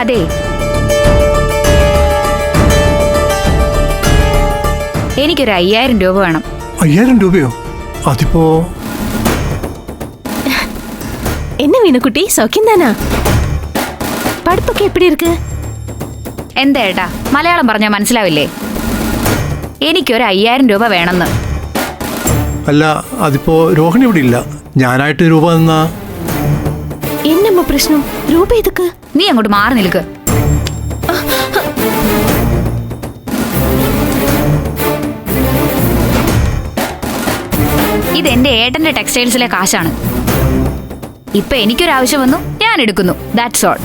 അതെ എനിക്കൊരു അയ്യായിരം രൂപ വേണം അയ്യായിരം രൂപയോ അതിപ്പോ என்ன மீனுக்குட்டி சௌக்கியம் தானா படிப்புக்கு எப்படி இருக்கு എന്താ ഏട്ടാ മലയാളം പറഞ്ഞാൽ മനസ്സിലാവില്ലേ എനിക്കൊരു അയ്യായിരം രൂപ വേണമെന്ന് അല്ല അതിപ്പോ രോഹിണി ഇവിടെ ഇല്ല ഞാനായിട്ട് രൂപ തന്നാ என்னம்மா பிரச்சனம் ரூபா எதுக்கு നീ അങ്ങോട്ട് മാറി നിൽക്ക് ഇത് എന്റെ ഏട്ടന്റെ ടെക്സ്റ്റൈൽസിലെ കാശാണ് ഇപ്പൊ എനിക്കൊരു ആവശ്യം വന്നു ഞാൻ എടുക്കുന്നു ദാറ്റ്സ് ഓൾ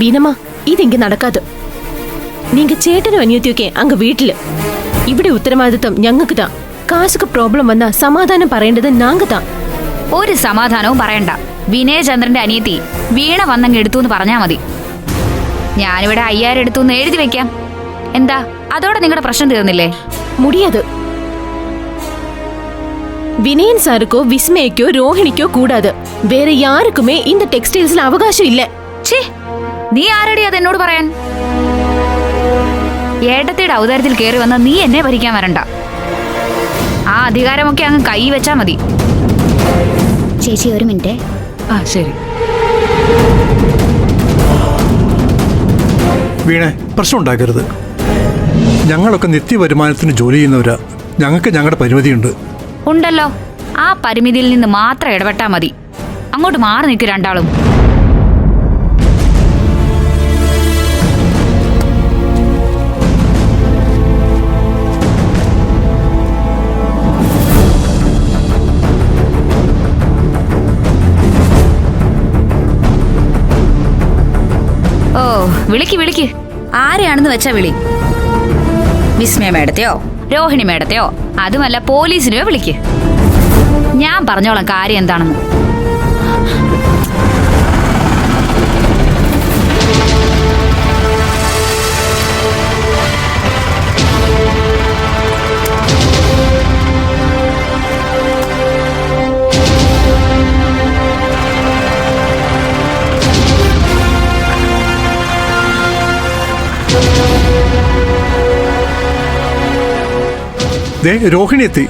வீணம்மா இது இங்க நடக்காது நீங்க சேட்டனும் அநியத்தியோக்கே அங்க வீட்டுல ഇവിടെ ഉത്തരവാദിത്വം ഞങ്ങൾക്ക് താ കാശൊക്കെ പ്രോബ്ലം വന്നാ സമാധാനം പറയേണ്ടത് നാങ്ക താ ഒരു സമാധാനവും പറയണ്ട. വിനയചന്ദ്രന്റെ അനിയത്തി വീണ വന്നങ്ങ് എടുത്തു എന്ന് പറഞ്ഞാ മതി. ഞാനിവിടെ അയ്യായിരം എടുത്തു എന്ന് എഴുതി വെക്കാം. എന്താ? അതോടെ നിങ്ങളുടെ പ്രശ്നം തീർന്നില്ലേ? മുടിയത്. വിനയൻ സാർക്കോ വിസ്മയക്കോ രോഹിണിക്കോ കൂടാതെ വേറെ യാർക്കുമേ ഇന്ന് ടെക്സ്റ്റൈൽസിൽ അവകാശം ഇല്ല. നീ ആരടി അത് എന്നോട് പറയാൻ? ഏട്ടത്തിയുടെ ഔദാര്യത്തിൽ കയറി വന്ന നീ എന്നെ ഭരിക്കാൻ വരണ്ട. ആ അധികാരമൊക്കെ അങ്ങ് കൈ വെച്ചാ മതി. ചേച്ചി ഒരു മിനിറ്റ്. ആ ശരി. വീണേ പ്രശ്നം ഉണ്ടാക്കരുത്. ഞങ്ങളൊക്കെ നിത്യവരുമാനത്തിന് ജോലി ചെയ്യുന്നവരാ. ഞങ്ങൾക്ക് ഞങ്ങളുടെ പരിമിതിയുണ്ട്. ഉണ്ടല്ലോ. ആ പരിമിതിയിൽ നിന്ന് മാത്രം ഇടപെട്ടാ മതി. അങ്ങോട്ട് മാറി നിൽക്കും രണ്ടാളും. വിളിക്ക് വിളിക്ക്. ആരെയാണെന്ന് വെച്ചാ വിളി. വിസ്മയ മേഡത്തെയോ? രോഹിണി മേഡത്തെയോ? അതുമല്ല പോലീസിനെയോ വിളിക്ക്. ഞാൻ പറഞ്ഞോളാം കാര്യം എന്താണെന്ന്. ദേ രോഹിണി എത്തി.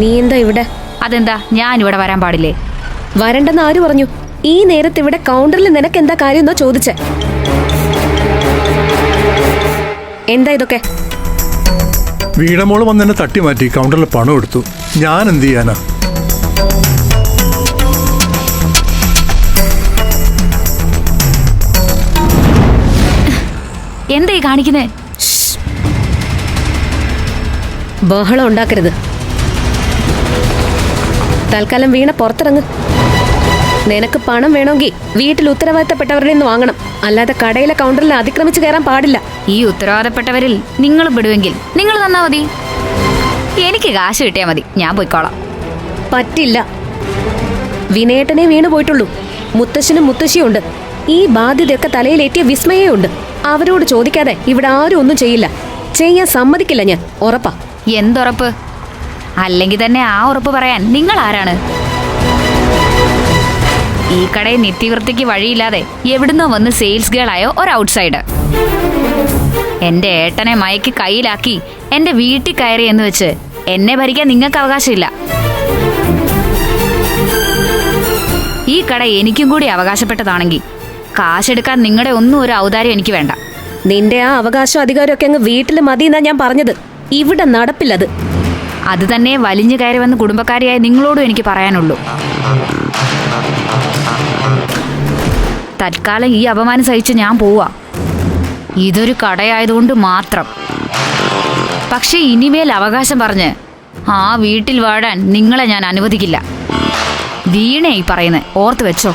നീ എന്താ ഇവിടെ? അതെന്താ? ഞാൻ ഇവിടെ വരാൻ പാടില്ലേ? വരണ്ടെന്ന് ആര് പറഞ്ഞു? ഈ നേരത്ത് ഇവിടെ കൗണ്ടറിൽ നിനക്ക് എന്താ കാര്യം എന്നോ ചോദിച്ചേ. എന്താ ഇതൊക്കെ? വീണമോൾ വന്ന് എന്നെ തട്ടി മാറ്റി കൗണ്ടറിൽ പണം എടുത്തു. ഞാൻ എന്ത് ചെയ്യാനാ? എന്തേ ഈ കാണിക്കുന്നേ? ബഹളം ഉണ്ടാക്കരുത്. തൽക്കാലം വീണ പുറത്തിറങ്ങ്. നിനക്ക് പണം വേണമെങ്കിൽ വീട്ടിൽ ഉത്തരവാദിത്തപ്പെട്ടവരുടെ നിന്ന് വാങ്ങണം. അല്ലാതെ കടയിലെ കൗണ്ടറിൽ അതിക്രമിച്ച് കയറാൻ പാടില്ല. ഈ ഉത്തരവാദപ്പെട്ടവരിൽ നിങ്ങൾ പെടുവെങ്കിൽ നിങ്ങൾ തന്നാ മതി. എനിക്ക് കാശ് കിട്ടിയാ മതി. ഞാൻ പോയിക്കോളാം. പറ്റില്ല. വിനേട്ടനെ വീണു പോയിട്ടുള്ളൂ. മുത്തശ്ശനും മുത്തശ്ശിയുണ്ട് ഈ ബാധ്യതയൊക്കെ തലയിലേറ്റിയ വിസ്മയേ ഉണ്ട് അവരോട് ചോദിക്കാതെ ഇവിടെ ആരും ഒന്നും ചെയ്യില്ല. ചെയ്യാൻ സമ്മതിക്കില്ല ഞാൻ. ഉറപ്പാ. എന്തുറപ്പ്? അല്ലെങ്കിൽ തന്നെ ആ ഉറപ്പ് പറയാൻ നിങ്ങൾ ആരാണ്? ഈ കടയിൽ നിത്യവൃത്തിക്ക് വഴിയില്ലാതെ എവിടുന്നോ വന്ന് സെയിൽസ് ഗേൾ ആയോ ഒരു ഔട്ട്സൈഡർ എന്റെ ഏട്ടനെ മയക്ക് കയ്യിലാക്കി എന്റെ വീട്ടിൽ കയറി എന്ന് വെച്ച് എന്നെ ഭരിക്കാൻ നിങ്ങൾക്ക് അവകാശമില്ല. ഈ കട എനിക്കും കൂടി അവകാശപ്പെട്ടതാണെങ്കിൽ കാശെടുക്കാൻ നിങ്ങളുടെ ഒന്നും ഒരു ഔദാര്യം എനിക്ക് വേണ്ട. നിന്റെ ആ അവകാശം അധികാരമൊക്കെ അങ്ങ് വീട്ടിൽ മതി എന്നാ ഞാൻ പറഞ്ഞത്. ഇവിടെ നടപ്പില്ലത്. അത് തന്നെ വലിഞ്ഞു കയറി വന്ന കുടുംബക്കാരിയായ നിങ്ങളോടും എനിക്ക് പറയാനുള്ളൂ. തൽക്കാലം ഈ അപമാനം സഹിച്ച് ഞാൻ പോവാ. ഇതൊരു കടയായതുകൊണ്ട് മാത്രം. പക്ഷേ ഇനിമേൽ അവകാശം പറഞ്ഞ് ആ വീട്ടിൽ വാടാൻ നിങ്ങളെ ഞാൻ അനുവദിക്കില്ല. വീണേ ഈ പറയുന്നത് ഓർത്ത് വെച്ചോ.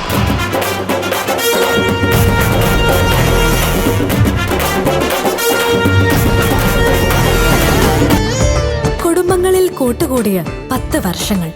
കുടുംബങ്ങളിൽ കൂട്ടുകൂടിയ പത്ത് വർഷങ്ങൾ.